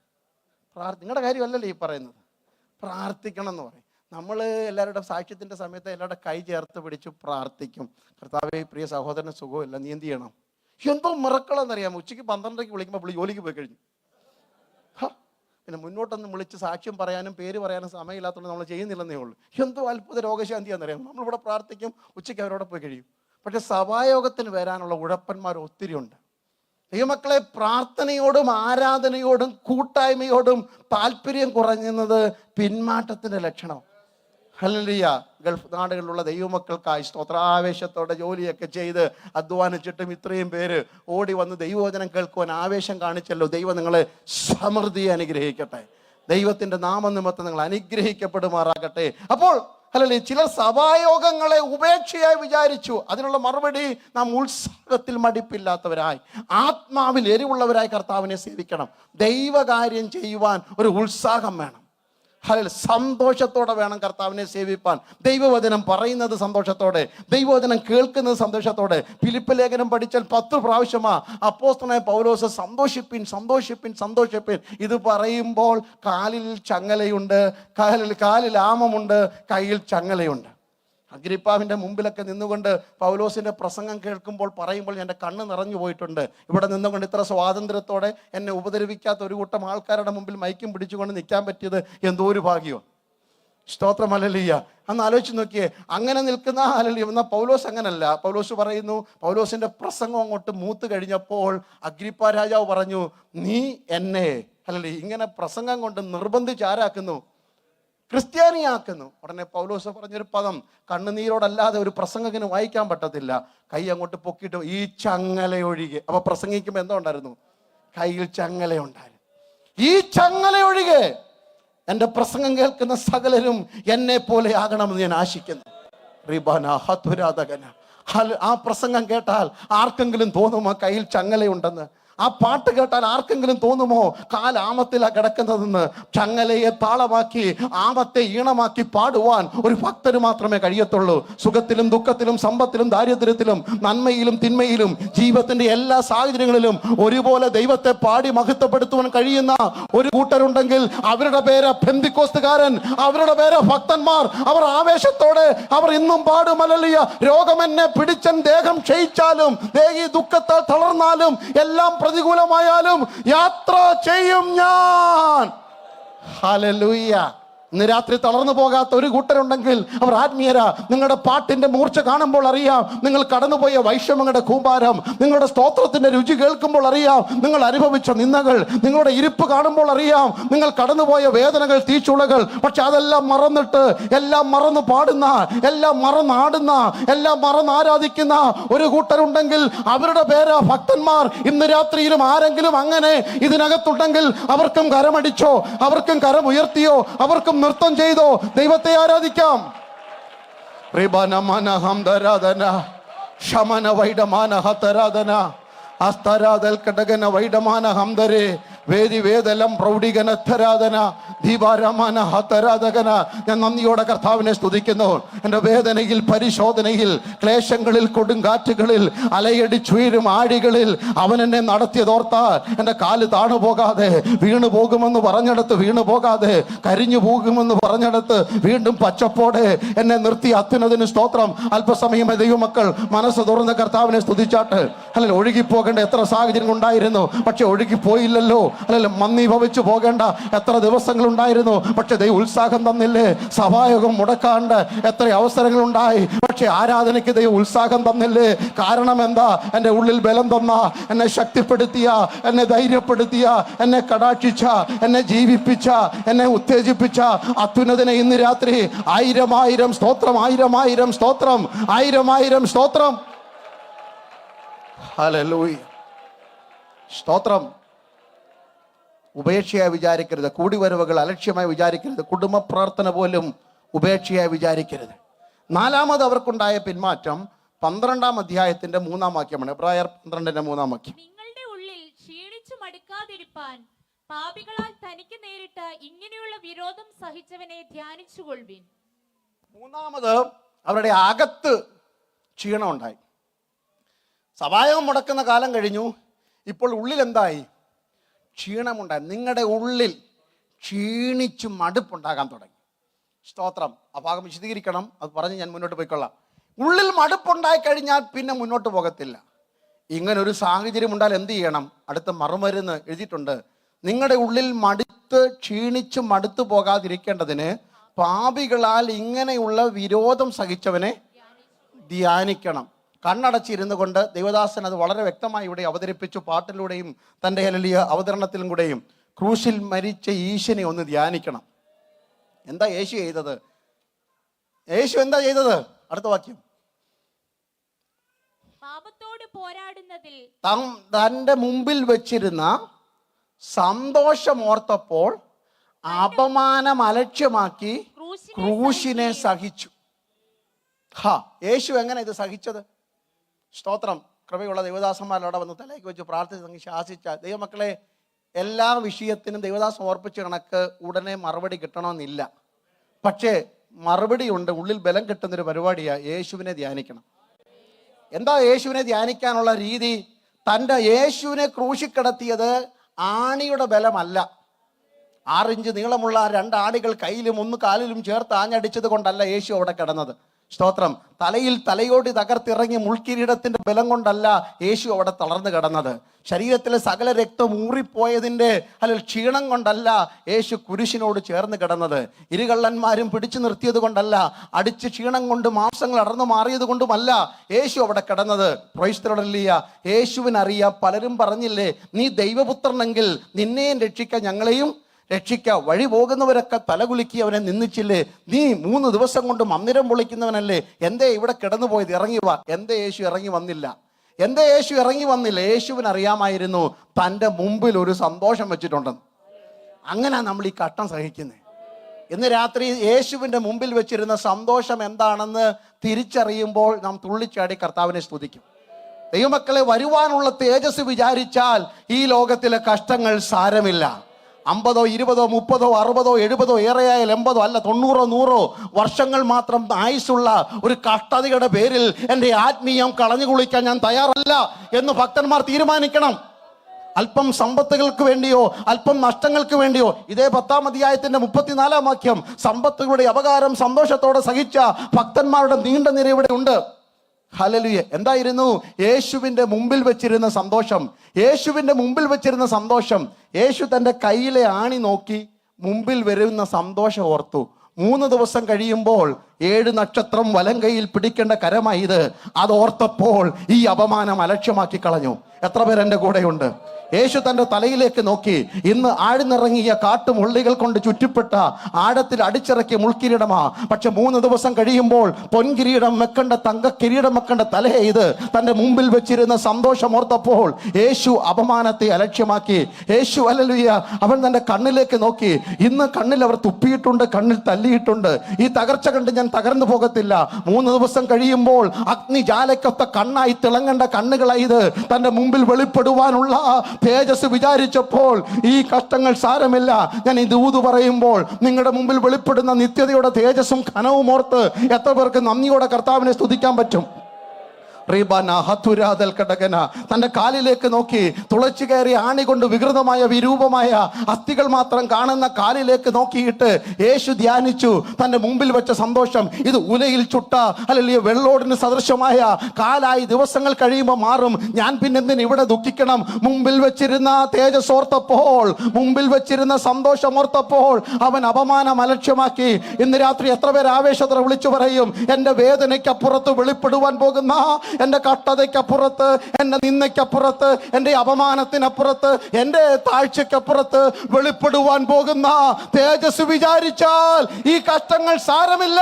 Speaker 1: പ്രാർത്ഥി നിങ്ങളുടെ കാര്യമല്ലല്ലോ ഈ പറയുന്നത്. പ്രാർത്ഥിക്കണം എന്ന് പറയും. നമ്മൾ എല്ലാവരുടെ സാക്ഷ്യത്തിന്റെ സമയത്ത് എല്ലാവരുടെ കൈ ചേർത്ത് പിടിച്ച് പ്രാർത്ഥിക്കും. കർത്താവെ പ്രിയ സഹോദരന് സുഖമില്ല. നീ എന്ത് ചെയ്യണം? എന്തോ മറക്കളെന്നറിയാമോ ഉച്ചയ്ക്ക് പന്ത്രണ്ടരയ്ക്ക് വിളിക്കുമ്പോൾ പുള്ളി ജോലിക്ക് പോയി കഴിഞ്ഞു. പിന്നെ മുന്നോട്ടൊന്നും വിളിച്ച് സാക്ഷ്യം പറയാനും പേര് പറയാനും സമയമില്ലാത്തതുകൊണ്ട് നമ്മൾ ചെയ്യുന്നില്ലെന്നേ ഉള്ളൂ. എന്തോ അത്ഭുത രോഗശാന്തിയാണെന്നറിയാം നമ്മളിവിടെ പ്രാർത്ഥിക്കും ഉച്ചയ്ക്ക് അവരോട് പോയി കഴിയും. പക്ഷെ സഭായോഗത്തിന് വരാനുള്ള ഉഴപ്പന്മാർ ഒത്തിരി ഉണ്ട്. ദൈവമക്കളെ പ്രാർത്ഥനയോടും ആരാധനയോടും കൂട്ടായ്മയോടും താല്പര്യം കുറഞ്ഞത് പിന്മാറ്റത്തിന്റെ ലക്ഷണം ഹല്ലേലൂയ. ഗൾഫ് നാടുകളിലുള്ള ദൈവമക്കൾക്കായി സ്തോത്രാവേശത്തോടെ ജോലിയൊക്കെ ചെയ്ത് അധ്വാനിച്ചിട്ടും ഇത്രയും പേര് ഓടി വന്ന് ദൈവവചനം കേൾക്കുവാൻ ആവേശം കാണിച്ചല്ലോ. ദൈവം നിങ്ങളെ സമൃദ്ധിയെ അനുഗ്രഹിക്കട്ടെ. ദൈവത്തിന്റെ നാമനിമിത്തം നിങ്ങൾ അനുഗ്രഹിക്കപ്പെടുമാറാകട്ടെ. അപ്പോൾ അല്ലല്ലേ ചില സഭായോഗങ്ങളെ ഉപേക്ഷയായി വിചാരിച്ചു. അതിനുള്ള മറുപടി നാം ഉത്സാഹത്തിൽ മടിപ്പില്ലാത്തവരായി ആത്മാവിൽ എരിവുള്ളവരായി കർത്താവിനെ സേവിക്കണം. ദൈവകാര്യം ചെയ്യുവാൻ ഒരു ഉത്സാഹം വേണം. ഹല്ലേലൂയ. സന്തോഷത്തോടെ വേണം കർത്താവിനെ സേവിപ്പാൻ. ദൈവവചനം പറയുന്നത് സന്തോഷത്തോടെ ദൈവവചനം കേൾക്കുന്നത് സന്തോഷത്തോടെ. ഫിലിപ്പ് ലേഖനം പഠിച്ചാൽ പത്ത് പ്രാവശ്യമാ അപ്പോസ്തനായ പൗലോസ് സന്തോഷിപ്പിൻ സന്തോഷിപ്പിൻ സന്തോഷിപ്പിൻ. ഇത് പറയുമ്പോൾ കാലിൽ ചങ്ങലയുണ്ട് കാലിൽ കാലിൽ ആമമുണ്ട് കയ്യിൽ ചങ്ങലയുണ്ട്. അഗ്രിപ്പാവിന്റെ മുമ്പിലൊക്കെ നിന്നുകൊണ്ട് പൗലോസിന്റെ പ്രസംഗം കേൾക്കുമ്പോൾ പറയുമ്പോൾ എന്റെ കണ്ണ് നിറഞ്ഞു പോയിട്ടുണ്ട്. ഇവിടെ നിന്നുകൊണ്ട് ഇത്ര സ്വാതന്ത്ര്യത്തോടെ എന്നെ ഉപദ്രവിക്കാത്ത ഒരു കൂട്ടം ആൾക്കാരുടെ മുമ്പിൽ മൈക്കും പിടിച്ചുകൊണ്ട് നിൽക്കാൻ പറ്റിയത് എന്തോ ഒരു ഭാഗ്യമോ സ്തോത്രം അലലിയ അന്ന് ആലോചിച്ച് നോക്കിയേ അങ്ങനെ നിൽക്കുന്ന അലലിയ എന്നാൽ പൗലോസ് അങ്ങനല്ല. പൗലോസ് പറയുന്നു പൗലോസിന്റെ പ്രസംഗം അങ്ങോട്ട് മൂത്ത് കഴിഞ്ഞപ്പോൾ അഗ്രിപ്പ രാജാവ് പറഞ്ഞു നീ എന്നെ അല്ലല്ലേ ഇങ്ങനെ പ്രസംഗം കൊണ്ട് നിർബന്ധിച്ച് ആരാക്കുന്നു? ക്രിസ്ത്യാനിയാക്കുന്നു. ഉടനെ പൗലോസ് പറഞ്ഞൊരു പദം കണ്ണുനീരോടല്ലാതെ ഒരു പ്രസംഗത്തിന് വായിക്കാൻ പറ്റത്തില്ല. കൈ അങ്ങോട്ട് പൊക്കിയിട്ട് ഈ ചങ്ങലയൊഴികെ. അപ്പൊ പ്രസംഗിക്കുമ്പോൾ എന്തോ ഉണ്ടായിരുന്നു? കയ്യിൽ ചങ്ങലയുണ്ടായിരുന്നു. ഈ ചങ്ങലയൊഴികെ എന്റെ പ്രസംഗം കേൾക്കുന്ന സകലരും എന്നെ പോലെ ആകണമെന്ന് ഞാൻ ആശിക്കുന്നു. റിബാന ആ പ്രസംഗം കേട്ടാൽ ആർക്കെങ്കിലും തോന്നുമോ കയ്യിൽ ചങ്ങലയുണ്ടെന്ന്. ആ പാട്ട് കേട്ടാൽ ആർക്കെങ്കിലും തോന്നുമോ? കാലാമത്തിലാണ് കിടക്കുന്നതെന്ന്. ചങ്ങലയെ താളമാക്കി ആമത്തെ ഈണമാക്കി പാടുവാൻ ഒരു ഭക്തന് മാത്രമേ കഴിയത്തുള്ളൂ. സുഖത്തിലും ദുഃഖത്തിലും സമ്പത്തിലും ദാരിദ്ര്യത്തിലും നന്മയിലും തിന്മയിലും ജീവിതത്തിന്റെ എല്ലാ സാഹചര്യങ്ങളിലും ഒരുപോലെ ദൈവത്തെ പാടി മഹത്വപ്പെടുത്തുവാൻ കഴിയുന്ന ഒരു കൂട്ടരുണ്ടെങ്കിൽ അവരുടെ പേര് ബന്ധിക്കോസ്തുകാരൻ അവരുടെ പേര് ഭക്തന്മാർ. അവർ ആവേശത്തോടെ അവർ ഇന്നും പാടുമലിയ രോഗം എന്നെ പിടിച്ചൻ ദേഹം ക്ഷയിച്ചാലും ദേഹി ദുഃഖത്താൽ തളർന്നാലും എല്ലാം പ്രതികൂലമായാലും യാത്ര ചെയ്യും ഞാൻ. ഹല്ലേലൂയ. ഇന്ന് രാത്രി തളർന്നു പോകാത്ത ഒരു കൂട്ടരുണ്ടെങ്കിൽ അവർ ആത്മീയരാ. നിങ്ങളുടെ പാട്ടിന്റെ മൂർച്ച കാണുമ്പോൾ അറിയാം. നിങ്ങൾ കടന്നുപോയ വൈഷമങ്ങളുടെ കൂമ്പാരം. നിങ്ങളുടെ സ്തോത്രത്തിന്റെ രുചി കേൾക്കുമ്പോൾ അറിയാം. നിങ്ങൾ അനുഭവിച്ച നിന്നകൾ നിങ്ങളുടെ ഇരിപ്പ് കാണുമ്പോൾ അറിയാം. നിങ്ങൾ കടന്നുപോയ വേദനകൾ തീച്ചുളകൾ. പക്ഷെ അതെല്ലാം മറന്നിട്ട് എല്ലാം മറന്ന് പാടുന്ന എല്ലാം മറന്നാടുന്ന എല്ലാം മറന്ന് ആരാധിക്കുന്ന ഒരു കൂട്ടരുണ്ടെങ്കിൽ അവരുടെ പേരാ ഭക്തന്മാർ. ഇന്ന് രാത്രിയിലും ആരെങ്കിലും അങ്ങനെ ഇതിനകത്തുണ്ടെങ്കിൽ അവർക്കും കരമടിച്ചോ അവർക്കും കരമുയർത്തിയോ അവർക്കും നൃത്തം ചെയ്തോ. ദൈവത്തെ ആരാധിക്കാം. റിബനമന ഹംദരാധന ശമന വൈഡമാന ഹതരാധന അസ്തരാതൽ കടകന വൈഡമാന ഹംദരെ വേദി വേദലം പ്രൗഢികനത്തരാധന ദീപാരമാന ഹതരാധകന ഞാൻ നന്ദിയോടെ കർത്താവിനെ സ്തുതിക്കുന്നു. എന്റെ വേദനയിൽ പരിശോധനയിൽ ക്ലേശങ്ങളിൽ കൊടുങ്കാറ്റുകളിൽ അലയടിച്ചുയരും ആഴികളിൽ അവൻ എന്നെ നടത്തിയതോർത്താൽ എന്റെ കാൽ താണു പോകാതെ വീണു പോകുമെന്ന് പറഞ്ഞെടുത്ത് വീണു പോകാതെ കരിഞ്ഞു പോകുമെന്ന് പറഞ്ഞെടുത്ത് വീണ്ടും പച്ചപ്പോടെ എന്നെ നിർത്തി അത്യുന്നതിന് സ്തോത്രം. അല്പസമയം ദൈവമക്കൾ മനസ്സ് തുറന്ന് കർത്താവിനെ സ്തുതിച്ചാട്ട്. അല്ലല്ലോ ഒഴുകിപ്പോകേണ്ട എത്ര സാഹചര്യങ്ങൾ ഉണ്ടായിരുന്നു? പക്ഷെ ഒഴുകിപ്പോയില്ലല്ലോ അല്ലല്ലോ മന്ദി ഭവിച്ചു പോകേണ്ട എത്ര ദിവസങ്ങൾ ഉണ്ടായിരുന്നു? പക്ഷെ ദൈവം ഉത്സാഹം തന്നില്ലേ? സഭായോഗം മുടക്കാണ്ട് എത്ര അവസരങ്ങൾ ഉണ്ടായി? പക്ഷെ ആരാധനയ്ക്ക് ദൈവം ഉത്സാഹം തന്നില്ലേ? കാരണം എന്താ? എന്റെ ഉള്ളിൽ ബലം തന്ന എന്നെ ശക്തിപ്പെടുത്തിയ എന്നെ ധൈര്യപ്പെടുത്തിയ എന്നെ കടാക്ഷിച്ച എന്നെ ജീവിപ്പിച്ച എന്നെ ഉത്തേജിപ്പിച്ച അത്യുന്നതിനെ ഇന്ന് രാത്രി ആയിരം ആയിരം സ്തോത്രം ആയിരം ആയിരം സ്തോത്രം ആയിരം ആയിരം സ്തോത്രം. ഹല്ലേലൂയ. സ്തോത്രം. ഉപേക്ഷയായി വിചാരിക്കരുത്. കൂടിവരവുകൾ അലക്ഷ്യമായി വിചാരിക്കരുത്. കുടുംബ പ്രാർത്ഥന പോലും ഉപേക്ഷയായി വിചാരിക്കരുത്. നാലാമത് അവർക്കുണ്ടായ പിന്മാറ്റം പന്ത്രണ്ടാം അധ്യായത്തിന്റെ മൂന്നാം വാക്യമാണ്. പ്രായർ പന്ത്രണ്ടിന്റെ മൂന്നാം വാക്യം.
Speaker 2: നിങ്ങളുടെ ഉള്ളിൽ ക്ഷീണിച്ചു മടുക്കാതിരിപ്പാൻ പാപികളാൽ തനിക്ക് നേരിട്ട ഇങ്ങനെയുള്ള വിരോധം സഹിച്ചവനെ ധ്യാനിച്ചുകൊള്ളുവിൻ.
Speaker 1: മൂന്നാമത് അവരുടെ അകത്ത് ക്ഷീണമുണ്ടായി സഭായകം മുടക്കുന്ന കാലം കഴിഞ്ഞു. ഇപ്പോൾ ഉള്ളിൽ എന്തായി ക്ഷീണമുണ്ടായി. നിങ്ങളുടെ ഉള്ളിൽ ക്ഷീണിച്ചു മടുപ്പുണ്ടാകാൻ തുടങ്ങി. സ്തോത്രം. ആ ഭാഗം വിശദീകരിക്കണം. അത് പറഞ്ഞ് ഞാൻ മുന്നോട്ട് പോയിക്കൊള്ളാം. ഉള്ളിൽ മടുപ്പുണ്ടായി കഴിഞ്ഞാൽ പിന്നെ മുന്നോട്ട് പോകത്തില്ല. ഇങ്ങനെ ഒരു സാഹചര്യം ഉണ്ടാൽ എന്ത് ചെയ്യണം? അടുത്ത മറുമരുന്ന് എഴുതിയിട്ടുണ്ട്. നിങ്ങളുടെ ഉള്ളിൽ മടുത്ത് ക്ഷീണിച്ച് മടുത്തു പോകാതിരിക്കേണ്ടതിന് പാപികളാൽ ഇങ്ങനെയുള്ള വിരോധം സഹിച്ചവനെ ധ്യാനിക്കണം. കണ്ണടച്ചിരുന്നു കൊണ്ട് ദേവദാസൻ അത് വളരെ വ്യക്തമായി ഇവിടെ അവതരിപ്പിച്ചു. പാട്ടിലൂടെയും തന്റെ ഹലലിയ അവതരണത്തിലും കൂടെയും ക്രൂശിൽ മരിച്ച ഈശനെ ഒന്ന് ധ്യാനിക്കണം. എന്താ യേശു ചെയ്തത്? യേശു എന്താ ചെയ്തത്? അടുത്ത വാക്യം.
Speaker 2: പാപത്തോട് പോരാടുന്നതിൽ
Speaker 1: തം തന്റെ മുമ്പിൽ വെച്ചിരുന്ന സന്തോഷമോർത്തപ്പോൾ അപമാനം അലക്ഷ്യമാക്കി
Speaker 2: ക്രൂശിനെ
Speaker 1: സഹിച്ചു. ഹാ യേശു എങ്ങനെ ഇത് സഹിച്ചത്? സ്തോത്രം. കൃപയുള്ള ദൈവദാസന്മാരോടെ വന്ന് തലയ്ക്ക് വെച്ച് പ്രാർത്ഥിച്ച് ശാസിച്ച ദൈവമക്കളെ എല്ലാ വിഷയത്തിനും ദൈവദാസം ഓർപ്പിച്ച കണക്ക് ഉടനെ മറുപടി കിട്ടണമെന്നില്ല. പക്ഷേ മറുപടി ഉണ്ട് ഉള്ളിൽ ബലം കിട്ടുന്നൊരു പരിപാടിയാണ് യേശുവിനെ ധ്യാനിക്കണം. എന്താ യേശുവിനെ ധ്യാനിക്കാനുള്ള രീതി? തന്റെ യേശുവിനെ ക്രൂശിക്കിടത്തിയത് ആണിയുടെ ബലമല്ല. ആറിഞ്ച് നീളമുള്ള രണ്ട് ആണികൾ കയ്യിലും ഒന്ന് കാലിലും ചേർത്ത് ആഞ്ഞടിച്ചത് കൊണ്ടല്ല യേശു അവിടെ കിടന്നത്. സ്തോത്രം. തലയിൽ തലയോടി തകർത്തിറങ്ങി മുൾക്കിരീടത്തിന്റെ ബലം കൊണ്ടല്ല യേശു അവിടെ തളർന്നു കിടന്നത്. ശരീരത്തിലെ സകല രക്തം ഊറിപ്പോയതിന്റെ അല്ലെങ്കിൽ ക്ഷീണം കൊണ്ടല്ല യേശു കുരിശിനോട് ചേർന്ന് കിടന്നത്. ഇരുകള്ളന്മാരും പിടിച്ചു നിർത്തിയത് കൊണ്ടല്ല അടിച്ച് ക്ഷീണം കൊണ്ട് മാംസങ്ങൾ അടർന്നു മാറിയത് കൊണ്ടുമല്ല യേശു അവിടെ കിടന്നത്. പ്രൊയ്സ്തരലിയ യേശുവിനറിയാം പലരും പറഞ്ഞില്ലേ നീ ദൈവപുത്രനെങ്കിൽ നിന്നെയും രക്ഷിക്കാൻ ഞങ്ങളെയും രക്ഷിക്ക വഴി പോകുന്നവരൊക്കെ തലകുലുക്കി അവനെ നിന്നിച്ചില്ലേ നീ മൂന്ന് ദിവസം കൊണ്ട് മന്ദിരം പൊളിക്കുന്നവനല്ലേ? എന്തേ ഇവിടെ കിടന്നു കിടന്നുപോയത്? ഇറങ്ങി വാ. എന്തേ യേശു ഇറങ്ങി വന്നില്ല? എന്തേ യേശു ഇറങ്ങി വന്നില്ല? യേശുവിന് അറിയാമായിരുന്നു തന്റെ മുമ്പിൽ ഒരു സന്തോഷം വെച്ചിട്ടുണ്ടെന്ന് അങ്ങനെ നമ്മൾ ഈ കട്ടം സഹിക്കുന്നത് ഇന്ന് രാത്രി യേശുവിന്റെ മുമ്പിൽ വെച്ചിരുന്ന സന്തോഷം എന്താണെന്ന് തിരിച്ചറിയുമ്പോൾ നാം തുള്ളിച്ചാടി കർത്താവിനെ സ്തുതിക്കും. ദൈവമക്കളെ വരുവാനുള്ള തേജസ് വിചാരിച്ചാൽ ഈ ലോകത്തിലെ കഷ്ടങ്ങൾ സാരമില്ല. അമ്പതോ ഇരുപതോ മുപ്പതോ അറുപതോ എഴുപതോ ഏറെയായാൽ എൺപതോ അല്ല തൊണ്ണൂറോ നൂറോ വർഷങ്ങൾ മാത്രം ആയുസുള്ള ഒരു കഷ്ടതയുടെ പേരിൽ എന്റെ ആത്മീയം കളഞ്ഞു കുളിക്കാൻ ഞാൻ തയ്യാറല്ല എന്ന് ഭക്തന്മാർ തീരുമാനിക്കണം. അല്പം സമ്പത്തുകൾക്ക് വേണ്ടിയോ അല്പം നഷ്ടങ്ങൾക്ക് വേണ്ടിയോ ഇതേ പത്താം അധ്യായത്തിന്റെ മുപ്പത്തിനാലാം വാക്യം സമ്പത്തുകളുടെ അപകാരം സന്തോഷത്തോടെ സഹിച്ച ഭക്തന്മാരുടെ നീണ്ട നിര ഇവിടെ ഉണ്ട്. ഹലലുയ എന്തായിരുന്നു? യേശുവിന്റെ മുമ്പിൽ വെച്ചിരുന്ന സന്തോഷം. യേശുവിന്റെ മുമ്പിൽ വെച്ചിരുന്ന സന്തോഷം. യേശു തന്റെ കയ്യിലെ ആണി നോക്കി മുമ്പിൽ വരുന്ന സന്തോഷം ഓർത്തു. മൂന്ന് ദിവസം കഴിയുമ്പോൾ ഏഴ് നക്ഷത്രം വലം കൈയിൽ പിടിക്കേണ്ട കരമായി ഇത്. അതോർത്തപ്പോൾ ഈ അപമാനം അലക്ഷ്യമാക്കി കളഞ്ഞു. എത്ര പേർ എന്റെ കൂടെയുണ്ട്? യേശു തന്റെ തലയിലേക്ക് നോക്കി. ഇന്ന് ആഴ്ന്നിറങ്ങിയ കാട്ടുമുള്ളികൾ കൊണ്ട് ചുറ്റിപ്പെട്ട ആഴത്തിൽ അടിച്ചിറക്കിയ മുൾക്കിരീടമാ. പക്ഷെ മൂന്ന് ദിവസം കഴിയുമ്പോൾ പൊൻകിരീടം വെക്കേണ്ട തങ്ക കിരീടം വെക്കേണ്ട തലയെ ഇത് തന്റെ മുമ്പിൽ വെച്ചിരുന്ന സന്തോഷം ഓർത്തപ്പോൾ യേശു അപമാനത്തെ അലക്ഷ്യമാക്കി. യേശു അലലുയ അവൻ തന്റെ കണ്ണിലേക്ക് നോക്കി. ഇന്ന് കണ്ണിൽ അവർ തുപ്പിയിട്ടുണ്ട് കണ്ണിൽ തല്ലിയിട്ടുണ്ട്. ഈ തകർച്ച കണ്ട് ഞാൻ തകർന്നു പോകത്തില്ല. മൂന്ന് ദിവസം കഴിയുമ്പോൾ അഗ്നി അഗ്നിജാലക്കൊത്ത കണ്ണായി തിളങ്ങേണ്ട കണ്ണുകളായി ഇത്. തന്റെ മുമ്പിൽ വെളിപ്പെടുവാനുള്ള തേജസ് വിചാരിച്ചപ്പോൾ ഈ കഷ്ടങ്ങൾ സാരമില്ല. ഞാൻ ഈ ദൂത് പറയുമ്പോൾ നിങ്ങളുടെ മുമ്പിൽ വെളിപ്പെടുന്ന നിത്യതയുടെ തേജസ്സും ഘനവും ഓർത്ത് എത്ര പേർക്ക് നന്ദിയോടെ കർത്താവിനെ സ്തുതിക്കാൻ പറ്റും? റീബാന ഹത്തുരാതൽ കടകന. തന്റെ കാലിലേക്ക് നോക്കി തുളച്ചു കയറി ആണി കൊണ്ട് വികൃതമായ വിരൂപമായ അസ്ഥികൾ മാത്രം കാണുന്ന കാലിലേക്ക് നോക്കിയിട്ട് യേശു ധ്യാനിച്ചു. തന്റെ മുമ്പിൽ വെച്ച സന്തോഷം ഇത് ഉലയിൽ ചുട്ട അല്ലെങ്കിൽ വെള്ളോടിന് സദൃശമായ കാലായി ദിവസങ്ങൾ കഴിയുമ്പോൾ മാറും. ഞാൻ പിന്നെന്തിന് ഇവിടെ ദുഃഖിക്കണം? മുമ്പിൽ വെച്ചിരുന്ന തേജസ് ഓർത്തപ്പോൾ മുമ്പിൽ വെച്ചിരുന്ന സന്തോഷം ഓർത്തപ്പോൾ അവൻ അപമാനം അലക്ഷ്യമാക്കി. ഇന്ന് രാത്രി എത്ര പേർ ആവേശത്തോടെ വിളിച്ചു പറയും എന്റെ വേദനയ്ക്കപ്പുറത്ത് വെളിപ്പെടുവാൻ പോകുന്ന എന്റെ കട്ടതയ്ക്കപ്പുറത്ത് എന്റെ നിന്നയ്ക്കപ്പുറത്ത് എന്റെ അപമാനത്തിനപ്പുറത്ത് എന്റെ താഴ്ചയ്ക്കപ്പുറത്ത് വെളിപ്പെടുവാൻ പോകുന്ന തേജസ് വിചാരിച്ചാൽ ഈ കഷ്ടങ്ങൾ സാരമില്ല.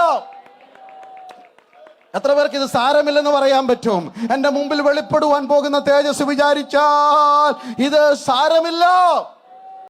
Speaker 1: എത്ര പേർക്ക് ഇത് സാരമില്ലെന്ന് പറയാൻ പറ്റും? എന്റെ മുമ്പിൽ വെളിപ്പെടുവാൻ പോകുന്ന തേജസ് വിചാരിച്ചാൽ ഇത് സാരമില്ല.